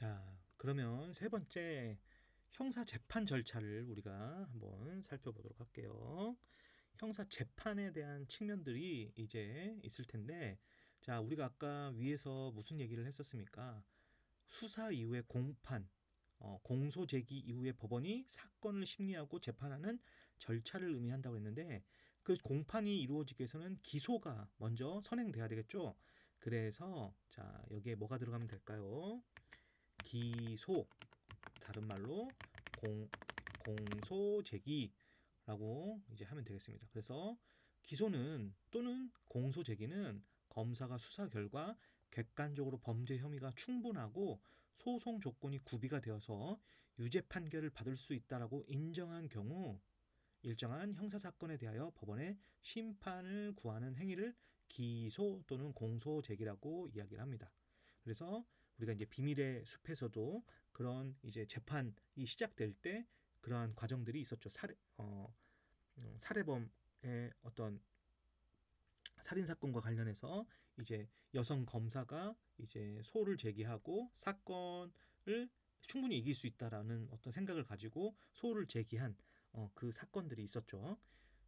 자, 그러면 세 번째 형사 재판 절차를 우리가 한번 살펴보도록 할게요. 형사 재판에 대한 측면들이 이제 있을 텐데, 자, 우리가 아까 위에서 무슨 얘기를 했었습니까? 수사 이후에 공판, 어, 공소 제기 이후에 법원이 사건을 심리하고 재판하는 절차를 의미한다고 했는데, 그 공판이 이루어지기 위해서는 기소가 먼저 선행돼야 되겠죠? 그래서, 자, 여기에 뭐가 들어가면 될까요? 기소, 다른 말로 공, 공소 제기라고 이제 하면 되겠습니다. 그래서 기소는 또는 공소 제기는 검사가 수사 결과 객관적으로 범죄 혐의가 충분하고 소송 조건이 구비가 되어서 유죄 판결을 받을 수 있다라고 인정한 경우 일정한 형사 사건에 대하여 법원에 심판을 구하는 행위를 기소 또는 공소 제기라고 이야기를 합니다. 그래서 우리가 이제 비밀의 숲에서도 그런 이제 재판이 시작될 때 그러한 과정들이 있었죠. 살해, 어, 음, 살해범의 어떤 살인 사건과 관련해서 이제 여성 검사가 이제 소를 제기하고 사건을 충분히 이길 수 있다라는 어떤 생각을 가지고 소를 제기한 어, 그 사건들이 있었죠.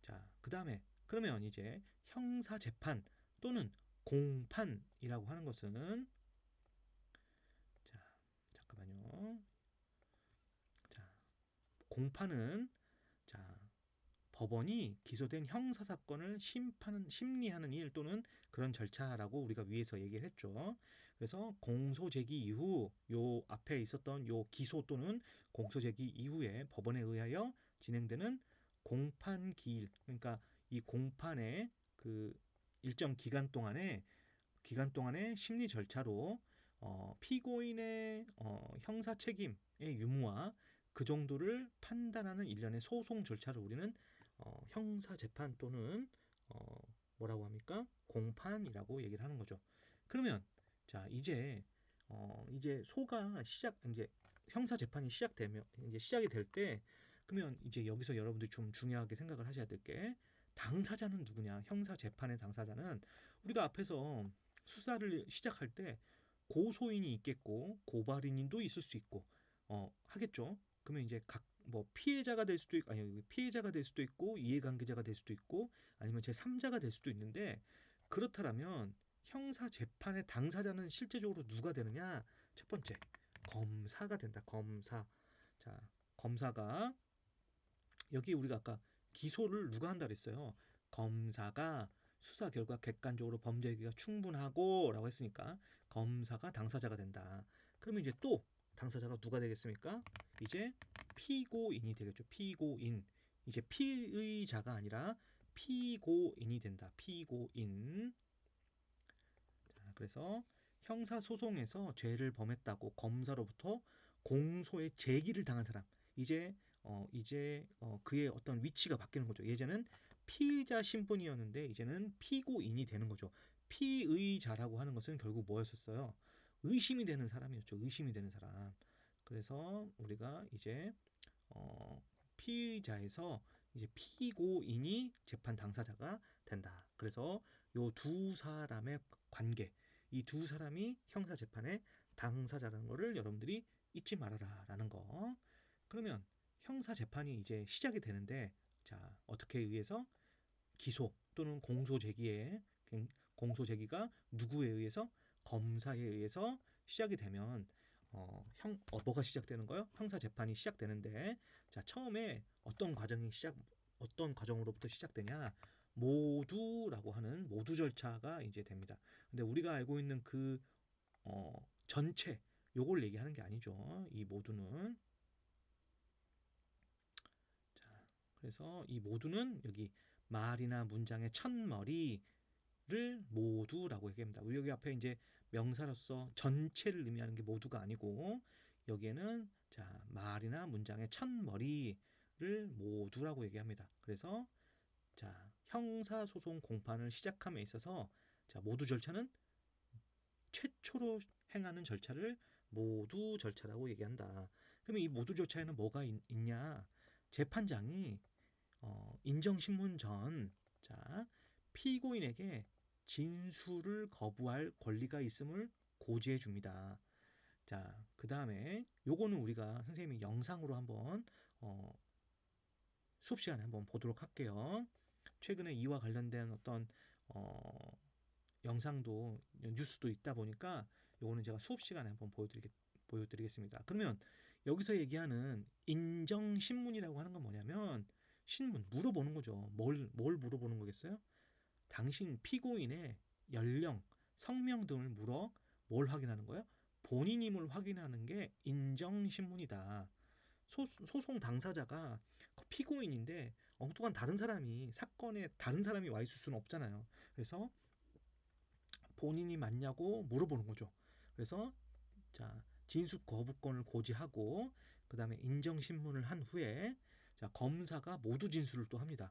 자, 그 다음에 그러면 이제 형사 재판 또는 공판이라고 하는 것은 잠깐만요. 자, 공판은 자 법원이 기소된 형사 사건을 심판 심리하는 일 또는 그런 절차라고 우리가 위에서 얘기를 했죠. 그래서 공소 제기 이후 요 앞에 있었던 요 기소 또는 공소 제기 이후에 법원에 의하여 진행되는 공판 기일 그러니까 이 공판의 그 일정 기간 동안에 기간 동안의 심리 절차로 어, 피고인의 어, 형사 책임의 유무와 그 정도를 판단하는 일련의 소송 절차를 우리는 어, 형사 재판 또는 어, 뭐라고 합니까? 공판이라고 얘기를 하는 거죠. 그러면 자 이제 어, 이제 소가 시작 이제 형사 재판이 시작되면 이제 시작이 될 때 그러면 이제 여기서 여러분들이 좀 중요하게 생각을 하셔야 될 게 당사자는 누구냐? 형사 재판의 당사자는 우리가 앞에서 수사를 시작할 때 고소인이 있겠고 고발인도 있을 수 있고 어 하겠죠. 그러면 이제 각 뭐 피해자가 될 수도 있고 아니 피해자가 될 수도 있고 이해관계자가 될 수도 있고 아니면 제 3자가 될 수도 있는데 그렇다면 형사 재판의 당사자는 실제적으로 누가 되느냐? 첫 번째 검사가 된다. 검사. 자, 검사가 여기 우리가 아까 기소를 누가 한다 그랬어요. 검사가 수사 결과 객관적으로 범죄 얘기가 충분하고라고 했으니까 검사가 당사자가 된다. 그러면 이제 또 당사자가 누가 되겠습니까? 이제 피고인이 되겠죠. 피고인. 이제 피의자가 아니라 피고인이 된다. 피고인. 자, 그래서 형사 소송에서 죄를 범했다고 검사로부터 공소의 제기를 당한 사람. 이제 어 이제 어 그의 어떤 위치가 바뀌는 거죠. 예전엔 피의자 신분이었는데 이제는 피고인이 되는 거죠. 피의자라고 하는 것은 결국 뭐였었어요? 의심이 되는 사람이었죠. 의심이 되는 사람. 그래서 우리가 이제 어 피의자에서 이제 피고인이 재판 당사자가 된다. 그래서 요 두 사람의 관계, 이 두 사람이 형사 재판의 당사자라는 거를 여러분들이 잊지 말아라라는 거. 그러면 형사 재판이 이제 시작이 되는데 자 어떻게 의해서 기소 또는 공소 제기에 공소 제기가 누구에 의해서 검사에 의해서 시작이 되면 어, 형, 어, 뭐가 시작되는 거요? 형사 재판이 시작되는데, 자, 처음에 어떤 과정이 시작, 어떤 과정으로부터 시작되냐? 모두라고 하는 모두 절차가 이제 됩니다. 근데 우리가 알고 있는 그, 어, 전체, 요걸 얘기하는 게 아니죠. 이 모두는. 그래서 이 모두는 여기 말이나 문장의 첫머리 를 모두라고 얘기합니다. 여기 앞에 이제 명사로서 전체를 의미하는 게 모두가 아니고 여기에는 자 말이나 문장의 첫머리를 모두라고 얘기합니다. 그래서 자 형사 소송 공판을 시작함에 있어서 자 모두 절차는 최초로 행하는 절차를 모두 절차라고 얘기한다. 그러면 이 모두 절차에는 뭐가 있, 냐 재판장이 어, 인정신문 전, 자, 피고인에게 진술을 거부할 권리가 있음을 고지해 줍니다. 자, 그 다음에 요거는 우리가 선생님이 영상으로 한번 어, 수업 시간에 한번 보도록 할게요. 최근에 이와 관련된 어떤 어, 영상도 뉴스도 있다 보니까 요거는 제가 수업 시간에 한번 보여드리겠, 보여드리겠습니다. 그러면 여기서 얘기하는 인정 신문이라고 하는 건 뭐냐면 신문 물어보는 거죠. 뭘, 뭘 물어보는 거겠어요? 당신 피고인의 연령, 성명 등을 물어 뭘 확인하는 거예요? 본인임을 확인하는 게 인정 신문이다. 소, 소송 당사자가 피고인인데 엉뚱한 다른 사람이 사건에 다른 사람이 와 있을 수는 없잖아요. 그래서 본인이 맞냐고 물어보는 거죠. 그래서 자 진술 거부권을 고지하고 그 다음에 인정 신문을 한 후에 자 검사가 모두 진술을 또 합니다.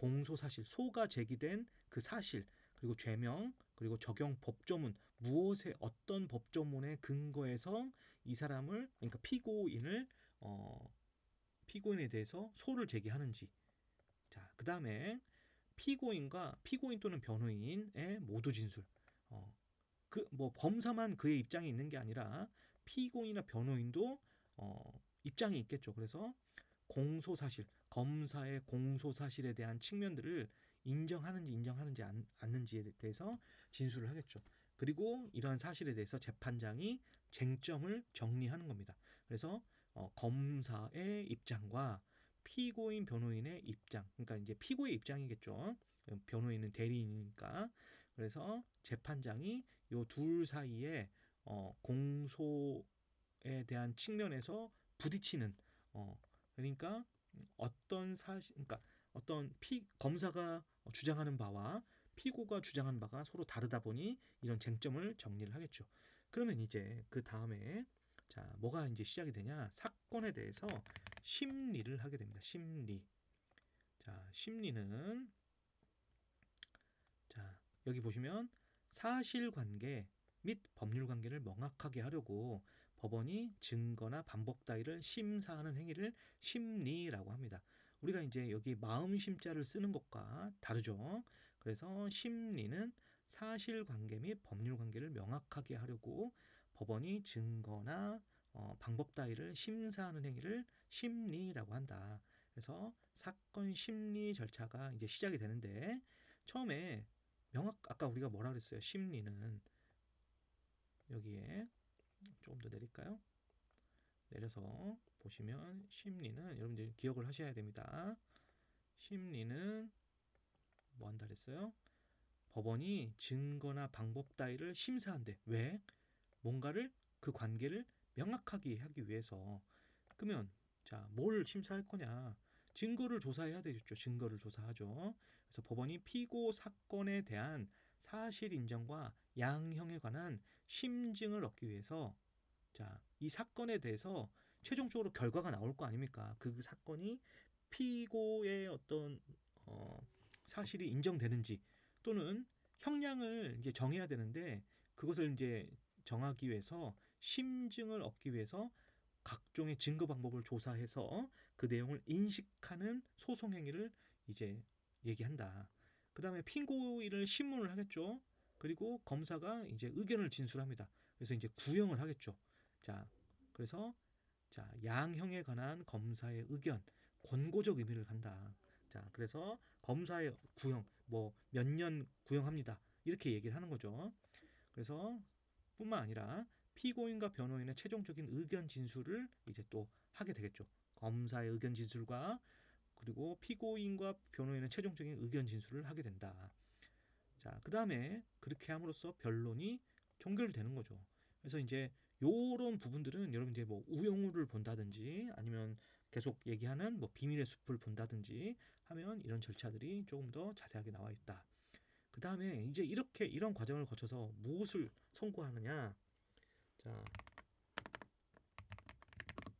공소 사실 소가 제기된 그 사실 그리고 죄명 그리고 적용 법조문 무엇에 어떤 법조문에 근거해서 이 사람을 그러니까 피고인을 어 피고인에 대해서 소를 제기하는지. 자 그다음에 피고인과 피고인 또는 변호인의 모두 진술. 어 그 뭐 범사만 그의 입장이 있는 게 아니라 피고인이나 변호인도 어 입장이 있겠죠. 그래서 공소 사실 검사의 공소 사실에 대한 측면들을 인정하는지 인정하는지 않, 않는지에 대해서 진술을 하겠죠. 그리고 이러한 사실에 대해서 재판장이 쟁점을 정리하는 겁니다. 그래서 어, 검사의 입장과 피고인 변호인의 입장, 그러니까 이제 피고의 입장이겠죠. 변호인은 대리인이니까. 그래서 재판장이 요 둘 사이에 어, 공소에 대한 측면에서 부딪히는 어, 그러니까 어떤 사실, 그러니까 어떤 피 검사가 주장하는 바와 피고가 주장하는 바가 서로 다르다 보니 이런 쟁점을 정리를 하겠죠. 그러면 이제 그 다음에 자 뭐가 이제 시작이 되냐 사건에 대해서 심리를 하게 됩니다. 심리. 자 심리는 자 여기 보시면 사실관계 및 법률관계를 명확하게 하려고 법원이 증거나 반복 따위를 심사하는 행위를 심리라고 합니다. 우리가 이제 여기 마음 심자를 쓰는 것과 다르죠. 그래서 심리는 사실관계 및 법률관계를 명확하게 하려고 법원이 증거나 어, 방법 따위를 심사하는 행위를 심리라고 한다. 그래서 사건 심리 절차가 이제 시작이 되는데 처음에 명확 아까 우리가 뭐라 그랬어요? 심리는 여기에 조금 더 내릴까요? 내려서 보시면 심리는 여러분들 기억을 하셔야 됩니다. 심리는 뭐 한다 그랬어요? 법원이 증거나 방법 따위를 심사한대. 왜? 뭔가를 그 관계를 명확하게 하기 위해서. 그러면 자, 뭘 심사할 거냐? 증거를 조사해야 되겠죠. 증거를 조사하죠. 그래서 법원이 피고 사건에 대한 사실 인정과 양형에 관한 심증을 얻기 위해서 자, 이 사건에 대해서 최종적으로 결과가 나올 거 아닙니까? 그 사건이 피고의 어떤 어, 사실이 인정되는지 또는 형량을 이제 정해야 되는데 그것을 이제 정하기 위해서 심증을 얻기 위해서 각종의 증거 방법을 조사해서 그 내용을 인식하는 소송 행위를 이제 얘기한다. 그 다음에 피고인을 신문을 하겠죠. 그리고 검사가 이제 의견을 진술합니다. 그래서 이제 구형을 하겠죠. 자, 그래서 자 양형에 관한 검사의 의견 권고적 의미를 간다. 자, 그래서 검사의 구형 뭐 몇 년 구형합니다. 이렇게 얘기를 하는 거죠. 그래서 뿐만 아니라 피고인과 변호인의 최종적인 의견 진술을 이제 또 하게 되겠죠. 검사의 의견 진술과 그리고 피고인과 변호인의 최종적인 의견 진술을 하게 된다. 자, 그 다음에 그렇게 함으로써 변론이 종결되는 거죠. 그래서 이제 요런 부분들은 여러분 이제 뭐 우영우를 본다든지 아니면 계속 얘기하는 뭐 비밀의 숲을 본다든지 하면 이런 절차들이 조금 더 자세하게 나와 있다. 그 다음에 이제 이렇게 이런 과정을 거쳐서 무엇을 선고하느냐. 자,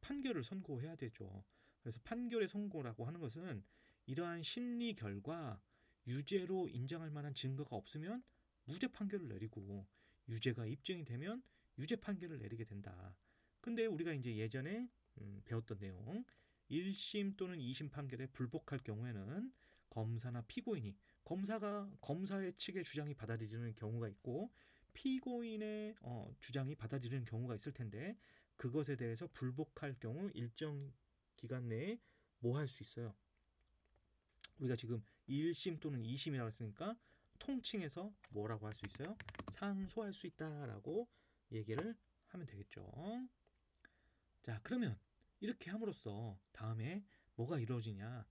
판결을 선고해야 되죠. 그래서 판결의 선고라고 하는 것은 이러한 심리 결과 유죄로 인정할 만한 증거가 없으면 무죄 판결을 내리고 유죄가 입증이 되면 유죄 판결을 내리게 된다. 근데 우리가 이제 예전에 음, 배웠던 내용 1심 또는 2심 판결에 불복할 경우에는 검사나 피고인이 검사가 검사의 측의 주장이 받아들이는 경우가 있고 피고인의 어, 주장이 받아들이는 경우가 있을 텐데 그것에 대해서 불복할 경우 일정 기간 내에 뭐 할 수 있어요? 우리가 지금 1심 또는 2심이라고 했으니까 통칭해서 뭐라고 할 수 있어요? 상소할 수 있다라고 얘기를 하면 되겠죠. 자, 그러면 이렇게 함으로써 다음에 뭐가 이루어지냐?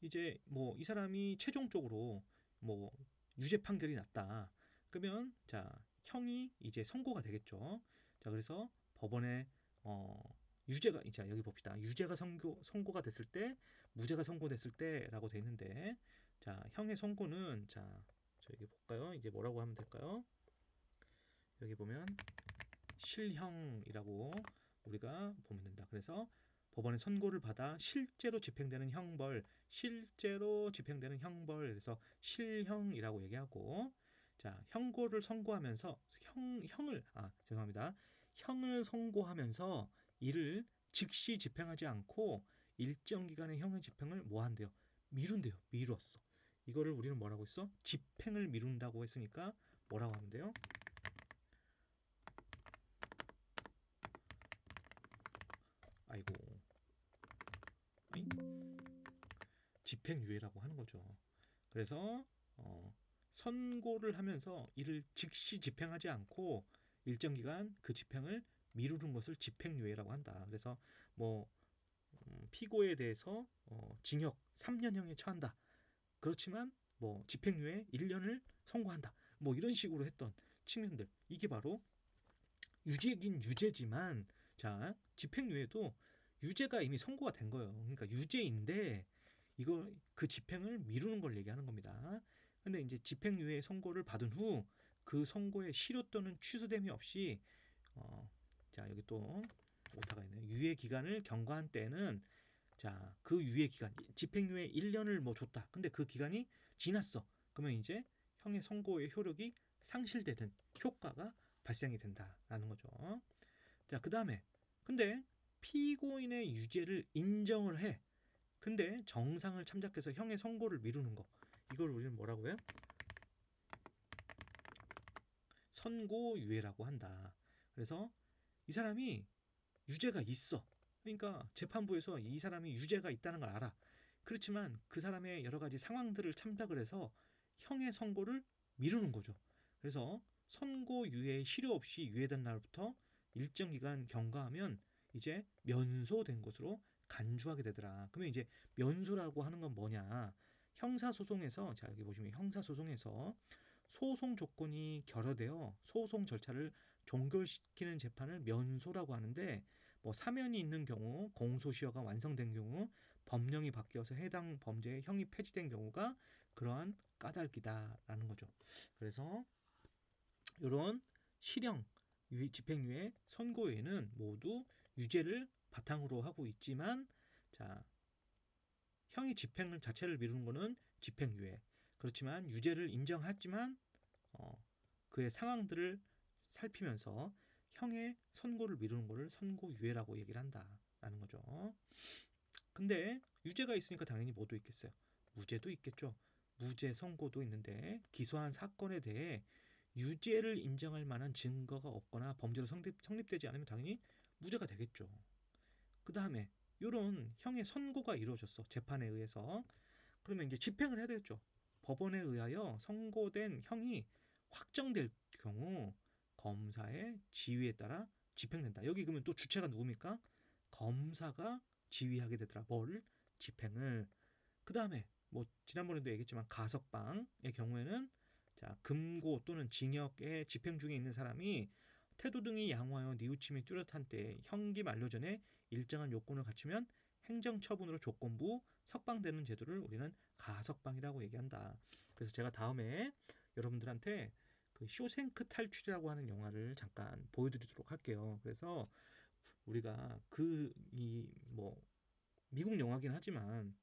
이제 뭐 이 사람이 최종적으로 뭐 유죄 판결이 났다. 그러면 자, 형이 이제 선고가 되겠죠. 자, 그래서 법원에 어 유죄가 이제 여기 봅시다. 유죄가 선고 선고가 됐을 때 무죄가 선고됐을 때라고 돼 있는데 자, 형의 선고는 자, 저기 볼까요? 이제 뭐라고 하면 될까요? 여기 보면 실형이라고 우리가 보면 된다. 그래서 법원의 선고를 받아 실제로 집행되는 형벌, 실제로 집행되는 형벌, 그래서 실형이라고 얘기하고, 자 형고를 선고하면서 형 형을 아 죄송합니다, 형을 선고하면서 이를 즉시 집행하지 않고 일정 기간의 형의 집행을 뭐 한대요? 미룬대요. 미뤘어. 이거를 우리는 뭐라고 했어? 집행을 미룬다고 했으니까 뭐라고 하면 돼요? 아이고 집행유예라고 하는 거죠. 그래서 어, 선고를 하면서 이를 즉시 집행하지 않고 일정 기간 그 집행을 미루는 것을 집행유예라고 한다. 그래서 뭐 음, 피고에 대해서 어, 징역 3년형에 처한다. 그렇지만 뭐 집행유예 1년을 선고한다. 뭐 이런 식으로 했던 측면들 이게 바로 유죄긴 유죄지만 자 집행유예도 유죄가 이미 선고가 된 거예요. 그러니까 유죄인데 이거 그 집행을 미루는 걸 얘기하는 겁니다. 근데 이제 집행유예 선고를 받은 후 그 선고의 실효 또는 취소됨이 없이 어, 자 여기 또 오타가 있네요. 유예 기간을 경과한 때는 자 그 유예 기간 집행유예 1년을 뭐 줬다. 근데 그 기간이 지났어. 그러면 이제 형의 선고의 효력이 상실되는 효과가 발생이 된다라는 거죠. 자, 그 다음에 근데 피고인의 유죄를 인정을 해. 근데 정상을 참작해서 형의 선고를 미루는 거. 이걸 우리는 뭐라고 해요? 선고유예라고 한다. 그래서 이 사람이 유죄가 있어. 그러니까 재판부에서 이 사람이 유죄가 있다는 걸 알아. 그렇지만 그 사람의 여러 가지 상황들을 참작을 해서 형의 선고를 미루는 거죠. 그래서 선고유예 실효 없이 유예된 날부터 일정 기간 경과하면 이제 면소된 것으로 간주하게 되더라. 그러면 이제 면소라고 하는 건 뭐냐? 형사소송에서 자 여기 보시면 형사소송에서 소송 조건이 결여되어 소송 절차를 종결시키는 재판을 면소라고 하는데 뭐 사면이 있는 경우 공소시효가 완성된 경우 법령이 바뀌어서 해당 범죄의 형이 폐지된 경우가 그러한 까닭이다라는 거죠. 그래서 이런 실형, 집행유예, 선고유예는 모두 유죄를 바탕으로 하고 있지만 자 형이 집행을 자체를 미루는 것은 집행유예. 그렇지만 유죄를 인정하지만 어, 그의 상황들을 살피면서 형의 선고를 미루는 것을 선고유예라고 얘기를 한다라는 거죠. 근데 유죄가 있으니까 당연히 뭐도 있겠어요. 무죄도 있겠죠. 무죄 선고도 있는데 기소한 사건에 대해 유죄를 인정할 만한 증거가 없거나 범죄로 성립, 성립 되지 않으면 당연히 무죄가 되겠죠. 그 다음에 이런 형의 선고가 이루어졌어. 재판에 의해서. 그러면 이제 집행을 해야 되겠죠. 법원에 의하여 선고된 형이 확정될 경우 검사의 지휘에 따라 집행된다. 여기 그러면 또 주체가 누굽니까? 검사가 지휘하게 되더라. 뭘? 집행을. 그 다음에 뭐 지난번에도 얘기했지만 가석방의 경우에는 자 금고 또는 징역에 집행 중에 있는 사람이 태도 등이 양호하여 뉘우침이 뚜렷한 때 형기 만료 전에 일정한 요건을 갖추면 행정처분으로 조건부 석방되는 제도를 우리는 가석방이라고 얘기한다. 그래서 제가 다음에 여러분들한테 그 쇼생크 탈출이라고 하는 영화를 잠깐 보여드리도록 할게요. 그래서 우리가 그 이 뭐 미국 영화긴 하지만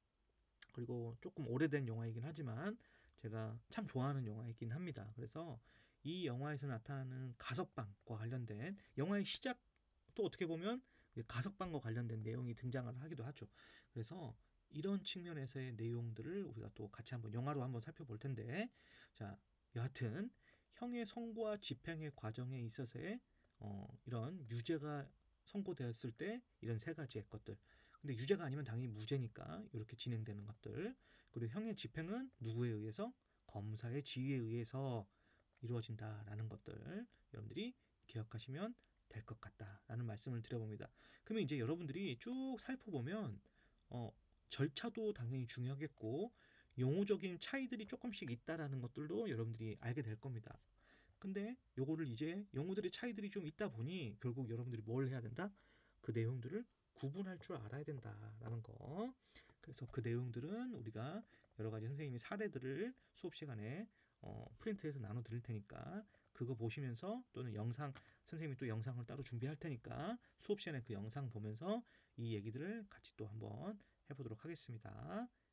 그리고 조금 오래된 영화이긴 하지만 제가 참 좋아하는 영화이긴 합니다. 그래서 이 영화에서 나타나는 가석방과 관련된 영화의 시작도 어떻게 보면 가석방과 관련된 내용이 등장을 하기도 하죠. 그래서 이런 측면에서의 내용들을 우리가 또 같이 한번 영화로 한번 살펴볼 텐데 자 여하튼 형의 선고와 집행의 과정에 있어서의 어, 이런 유죄가 선고되었을 때 이런 세 가지의 것들. 근데 유죄가 아니면 당연히 무죄니까 이렇게 진행되는 것들. 그리고 형의 집행은 누구에 의해서 검사의 지휘에 의해서 이루어진다라는 것들 여러분들이 기억하시면 될 것 같다라는 말씀을 드려봅니다. 그러면 이제 여러분들이 쭉 살펴보면 어, 절차도 당연히 중요하겠고 용어적인 차이들이 조금씩 있다라는 것들도 여러분들이 알게 될 겁니다. 근데 요거를 이제 용어들의 차이들이 좀 있다 보니 결국 여러분들이 뭘 해야 된다? 그 내용들을 구분할 줄 알아야 된다라는 거. 그래서 그 내용들은 우리가 여러 가지 선생님이 사례들을 수업 시간에 어, 프린트해서 나눠 드릴 테니까 그거 보시면서 또는 영상 선생님이 또 영상을 따로 준비할 테니까 수업 시간에 그 영상 보면서 이 얘기들을 같이 또 한번 해보도록 하겠습니다. 끝.